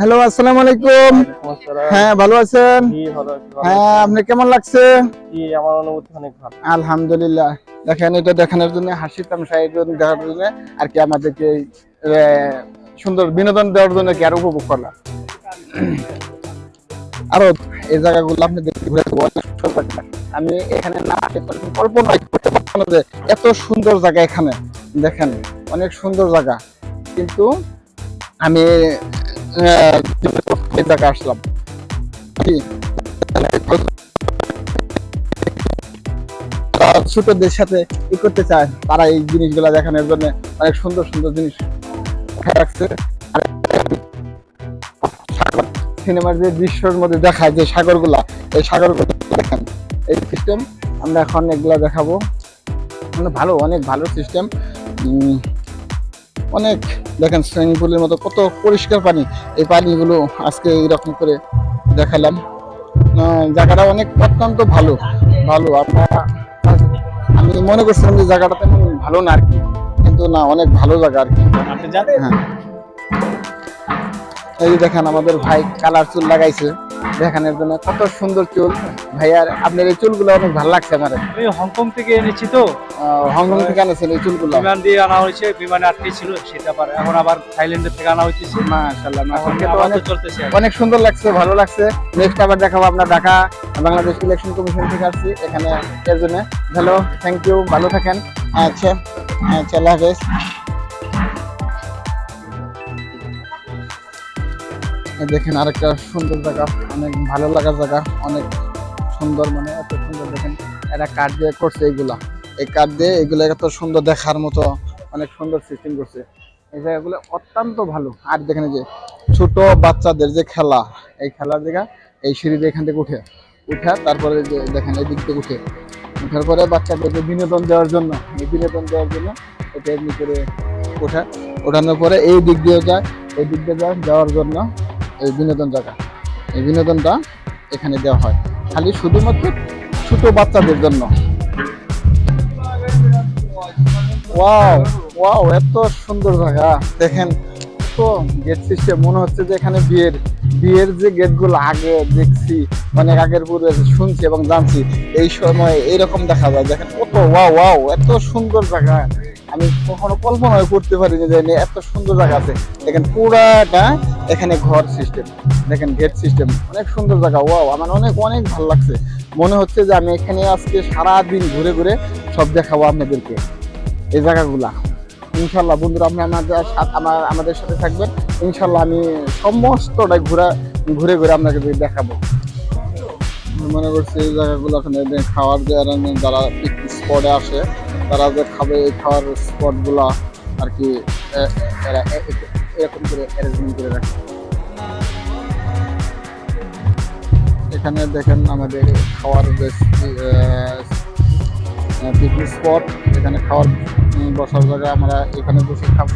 Hello আসসালামু আলাইকুম। হ্যাঁ ভালো আছেন? হ্যাঁ আপনি কেমন লাগছে? আছি। আমার অনুভূতি অনেক ভালো। আলহামদুলিল্লাহ। দেখেন এটা দেখানোর জন্য হাসি তামশা দেখার জন্য আর কি আমাদেরকে সুন্দর বিনোদন দেওয়ার জন্য কি আর উপভোগ করলাম। আরও এই জায়গাগুলো আপনি দেখতে ঘুরে। আমি এখানে না আসে কল্পনা করতে পারতাম না যে এত সুন্দর জায়গা এখানে। দেখেন অনেক সুন্দর জায়গা। কিন্তু আমি আহ, আসলাম। ছোটদের সাথে ই করতে চায় তারা এই জিনিসগুলো দেখানোর জন্য অনেক সুন্দর সুন্দর জিনিস রাখছে সিনেমার যে দৃশ্যের মধ্যে দেখায় যে সাগরগুলা এই সাগরগুলো দেখেন এই সিস্টেম আমরা এখন এগুলা দেখাবো। মানে ভালো অনেক ভালো সিস্টেম অনেক দেখেন সুইমিং পুলের মতো কত পরিষ্কার পানি। এই পানিগুলো আজকে এইরকম করে দেখালাম। জায়গাটা অনেক অত্যন্ত ভালো ভালো। আপনারা আমি মনে করছিলাম যে জায়গাটা তেমন ভালো না আর কি কিন্তু না অনেক ভালো জায়গা আর কি। আপনি জানেন? হ্যাঁ। এই দেখেন আমাদের ভাই কালার চুল লাগাইছে। দেখানোর জন্য কত সুন্দর চুল। ভাইয়ার আপনার এই চুলগুলো অনেক ভালো লাগছে আমার। আমি হংকং থেকে এনেছি তো। হংকং থেকে আনেছেন এই চুলগুলো? বিমান দিয়ে আনা হয়েছে বিমানে আটকে ছিল সেটা পারে এখন আবার থাইল্যান্ডের থেকে আনা হয়েছে মাশাআল্লাহ অনেক চলতেছে অনেক সুন্দর লাগছে ভালো লাগছে। নেক্সট আবার দেখাবো আপনার ঢাকা বাংলাদেশ ইলেকশন কমিশন থেকে আসছি এখানে এর জন্য। হ্যালো থ্যাংক ইউ ভালো থাকেন। আচ্ছা আচ্ছা আল্লাহ হাফেজ। দেখেন আরেকটা সুন্দর জায়গা, অনেক ভালো লাগার জায়গা, অনেক সুন্দর মানে এত সুন্দর দেখেন। এরা কাঠ দিয়ে করছে এইগুলা এই কাঠ দিয়ে এগুলো এত সুন্দর দেখার মতো অনেক সুন্দর সিস্টেম করছে। এই জায়গাগুলো অত্যন্ত ভালো। আর দেখেন যে ছোট বাচ্চাদের যে খেলা, এই খেলার জায়গা, এই সিঁড়ি এখান থেকে উঠে উঠে তারপরে যে দেখেন এই দিক থেকে উঠে। উঠার পরে বাচ্চাদেরকে বিনোদন দেওয়ার জন্য, এই বিনোদন দেওয়ার জন্য এটা এমনি করে ওঠা ওঠানোর পরে এই দিক দিয়ে যায়, এই দিক দিয়ে যায়, যাওয়ার জন্য এই বিনোদন জায়গা। এই বিনোদনটা এখানে দেওয়া হয়। খালি শুধুমাত্র ছোট বাচ্চাদের জন্য। এত সুন্দর জায়গা। দেখেন তো গেট সিস্টেম মনে হচ্ছে যে এখানে বিয়ের বিয়ের যে গেটগুলো আগে দেখছি, অনেক আগের পূর্বে শুনছি এবং জানছি। এই সময় এইরকম দেখা যায়। দেখেন কত, ওয়াও ওয়াও, এত সুন্দর জায়গা। আমি কখনো কল্পনাও করতে পারিনি যে এত সুন্দর জায়গা আছে। দেখেন পুরাটা এখানে ঘর সিস্টেম দেখেন গেট সিস্টেম অনেক সুন্দর জায়গা। ওয়াও আমার অনেক অনেক ভালো লাগছে। মনে হচ্ছে যে আমি এখানে আজকে সারা দিন ঘুরে ঘুরে সব দেখাবো আপনাদেরকে। এই জায়গাগুলা। ইনশাল্লাহ বন্ধুরা, আপনি আমাদের আমার, আমাদের সাথে থাকবেন। ইনশাল্লাহ আমি সমস্তটাই ঘুরা, ঘুরে ঘুরে আপনাকে দেখাবো। মনে করছি এই জায়গাগুলো খাওয়ার যে arrangement যারা স্পটে আসে, তারা যে খাবে এই খাওয়ার স্পটগুলা আর কি এরকম করে অ্যারেঞ্জমেন্ট করে রাখে। এখানে দেখেন আমাদের খাওয়ার যে পিকনিক স্পট এখানে খাওয়ার বসার জায়গা আমরা এখানে বসে খাব।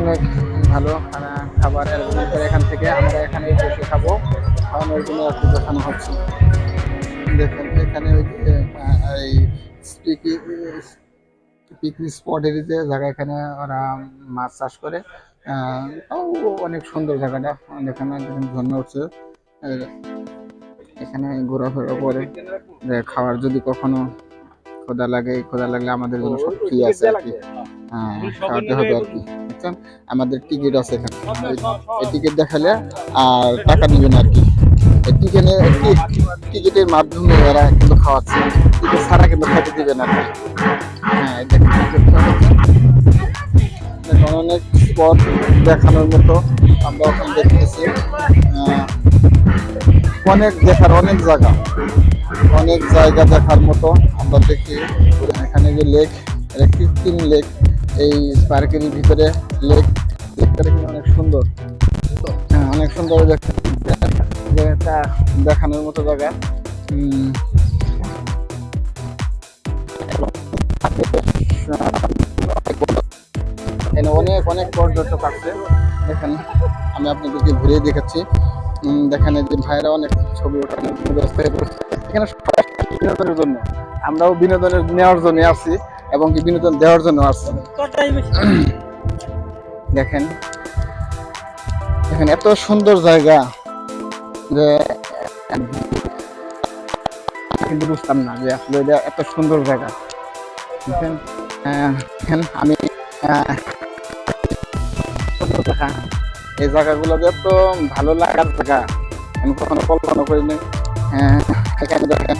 অনেক ভালো খানা খাবার করে এখান থেকে আমরা এখানে বসে খাব। খাওয়ানোর জন্য কি দেখানো হচ্ছে। দেখেন এখানে ওই যে, এই পিকনিক স্পটের যে জায়গা এখানে ওরা মাছ চাষ করে। অনেক সুন্দর জায়গাটা। এখানে দেখেন ঝর্ণা উঠছে। এখানে ঘোরাফেরা করে। খাওয়ার যদি কখনো খোদা লাগে খোদা লাগলে আমাদের জন্য সব ফ্রি আছে আর কি। খাওয়াতে হবে আর কি। বুঝছেন আমাদের টিকিট আছে এখানে। এই- এই টিকিট দেখালে আর টাকা নেবেন আর কি। টিকেটে টিকিটের মাধ্যমে এরা কিন্তু খাওয়াচ্ছে। টিকিট ছাড়া কিন্তু খেতে দিবেন আর কি। হ্যাঁ দেখেন অনেক স্পট দেখানোর মতো আমরা ওখানে দেখতেছি। অনেক দেখার অনেক জায়গা। অনেক জায়গা দেখার মতো আমরা দেখি। এখানে যে লেক এটা কৃত্রিম লেক এই পার্কের ভিতরে লেক, লেকটা দেখি অনেক সুন্দর। হ্যাঁ অনেক সুন্দর জায়গাটা দেখানোর মতো জায়গা। এখানে অনেক অনেক পর্যটক আছে। দেখেন, আমি আপনাদেরকে ঘুরিয়ে দেখাচ্ছি। দেখেন যে ভাইরা অনেক ছবি ওঠানোর ব্যবস্থা পড়েছে। এখানে বিনোদনের জন্য। আমরাও বিনোদনের নেওয়ার জন্য আসছি এবং কি বিনোদন দেওয়ার জন্য আসছি। দেখেন। দেখেন, এত সুন্দর জায়গা যে কিন্তু বুঝতাম না যে আসলে এত সুন্দর জায়গা। দেখেন আমি এই জায়গাগুলো যে এত ভালো লাগার জায়গা, আমি কখনো কল্পনা করিনি। এখানে দেখেন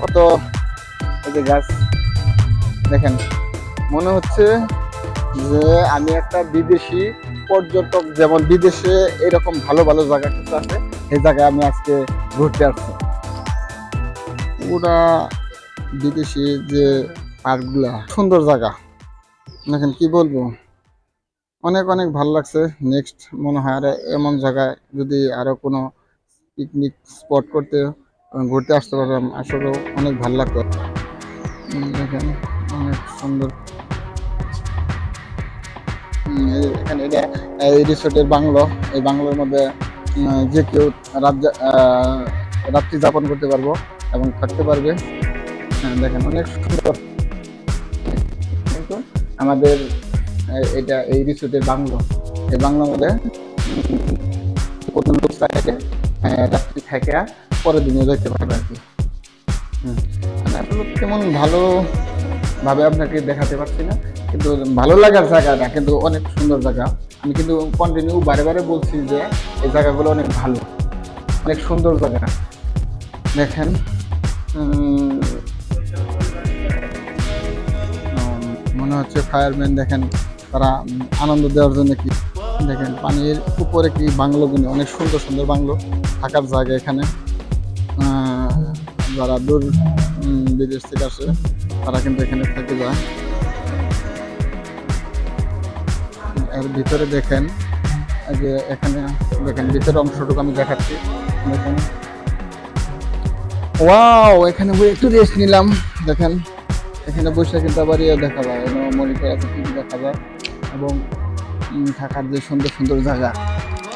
কত এই যে গাছ। দেখেন, মনে হচ্ছে যে আমি একটা বিদেশি পর্যটক, যেমন বিদেশে এরকম ভালো ভালো জায়গা কিছু আছে এই জায়গায় আমি আজকে ঘুরতে আসছি। পুরা বিদেশি যে পার্কগুলা, সুন্দর জায়গা। দেখেন কি বলব? অনেক অনেক ভালো লাগছে। নেক্সট মনে হয় আর এমন জায়গায় যদি আরও কোনো পিকনিক স্পট করতে, ঘুরতে আসতে পারতাম আসলে অনেক ভালো লাগতো। দেখেন। অনেক সুন্দর। এখানে এটা এই রিসোর্টের বাংলো এই বাংলোর মধ্যে যে কেউ রাত রাত্রি যাপন করতে পারব এবং থাকতে পারবে। হ্যাঁ, দেখেন অনেক সুন্দর। কিন্তু আমাদের এটা এই রিসোর্টের বাংলো। এই বাংলোর মধ্যে কোনো লোক থাকে রাত্রি থেকে পরের দিনে যেতে পারবে আর কি। হুম। তেমন ভালো ভাবে আপনাকে দেখাতে পারছি না। কিন্তু ভালো লাগার জায়গা না, কিন্তু অনেক সুন্দর জায়গা। আমি কিন্তু কন্টিনিউ বারে বারে বলছি যে এই জায়গাগুলো অনেক ভালো। অনেক সুন্দর জায়গা। দেখেন মনে হচ্ছে ফায়ারম্যান দেখেন, তারা আনন্দ দেওয়ার জন্য কি দেখেন, পানির উপরে কি বাংলো বাংলোগুলো অনেক সুন্দর সুন্দর বাংলো থাকার জায়গা এখানে। যারা দূর বিদেশ থেকে আসে তারা কিন্তু এখানে থেকে যায় এর ভিতরে দেখেন যে এখানে দেখেন ভিতরে অংশটুকু আমি দেখাচ্ছি। দেখেন। ওয়াও, এখানে বসে একটু রেস্ট নিলাম। দেখেন, এখানে বসে কিন্তু আবার ইয়ে দেখা যায় মনিটর আছে টিভি দেখা যায় এবং থাকার যে সুন্দর সুন্দর জায়গা।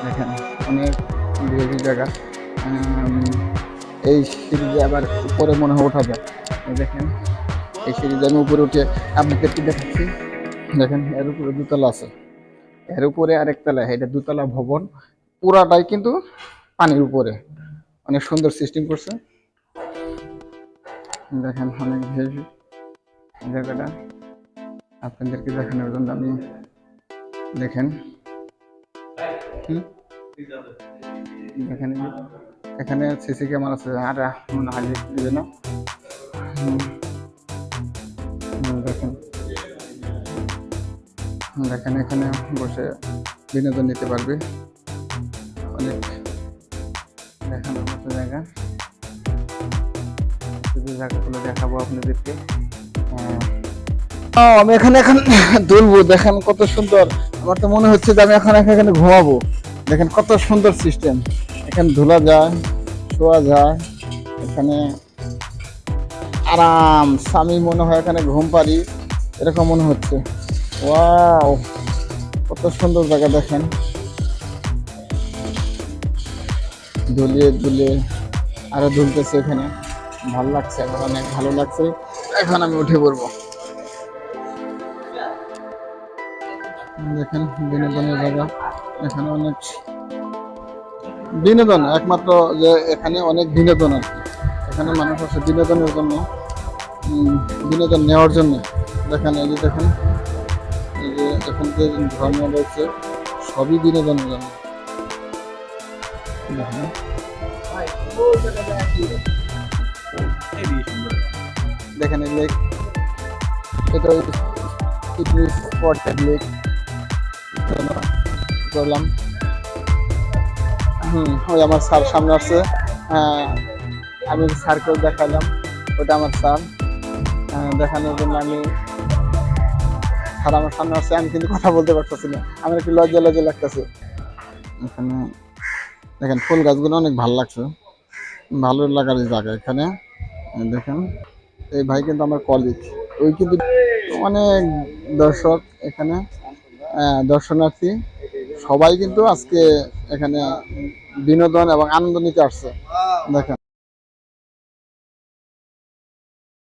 দেখেন, অনেক ভিআইপি জায়গা। এই সিঁড়িতে আবার উপরে মনে হয় ওঠা যায় দেখেন। এই সিঁড়িতে আমি উপরে উঠে আপনাকে একটু দেখাচ্ছি। দেখেন, এর উপরে দুতলা আছে। এর উপরে আরেকতলা এটা দুতলা ভবন। পুরাটাই কিন্তু পানির উপরে। অনেক সুন্দর সিস্টেম করছে। দেখেন, অনেক হেভি জায়গাটা আপনাদেরকে দেখানোর জন্য আমি দেখেন। দেখেন, এখানে সিসি ক্যামেরা আছে। আর মনে হয় না? দেখেন। দেখেন, এখানে বসে বিনোদন নিতে পারবে। অনেক দেখানোর মতো জায়গা। জায়গাগুলো দেখাবো আপনাদেরকে। আমি এখানে, এখন দুলবো। দেখেন কত সুন্দর। আমার তো মনে হচ্ছে যে আমি এখন এখানে ঘুমাবো। দেখেন কত সুন্দর সিস্টেম এখানে ধুলা যায়, শোয়া যায়। এখানে আরাম। স্বামী মনে হয় এখানে ঘুম পারি এরকম মনে হচ্ছে। ওয়াও, কত সুন্দর জায়গা দেখেন। দুলিয়ে দুলিয়ে আরও দুলতেছে এখানে। ভালো লাগছে, আমার অনেক ভালো লাগছে। এখন আমি উঠে পড়ব। দেখেন, বিনোদনের জায়গা। এখানে অনেক বিনোদন, একমাত্র যে এখানে অনেক বিনোদন আর এখানে মানুষ আছে বিনোদনের জন্য। বিনোদন নেওয়ার জন্য। দেখেন এই যে দেখেন এই যে এখন যে ধর্ম রয়েছে সবই বিনোদনের জন্য। দেখেন। এই লেক এটা পিকনিক স্পট লেক। করলাম হুম ওই আমার স্যার সামনে আসছে। হ্যাঁ, আমি স্যারকেও দেখালাম। ওটা আমার স্যার। দেখানোর জন্য আমি স্যার আমার সামনে আসছে আমি কিন্তু কথা বলতে পারতেছি না। আমার একটু লজ্জা লজ্জা লাগতেছে। এখানে দেখেন, ফুল গাছগুলো অনেক ভালো লাগছে। ভালো লাগার জায়গা এখানে। দেখেন, এই ভাই কিন্তু আমার কলিগ ওই কিন্তু অনেক দর্শক এখানে দর্শনার্থী। সবাই কিন্তু আজকে এখানে বিনোদন এবং আনন্দ নিতে আসছে। দেখেন।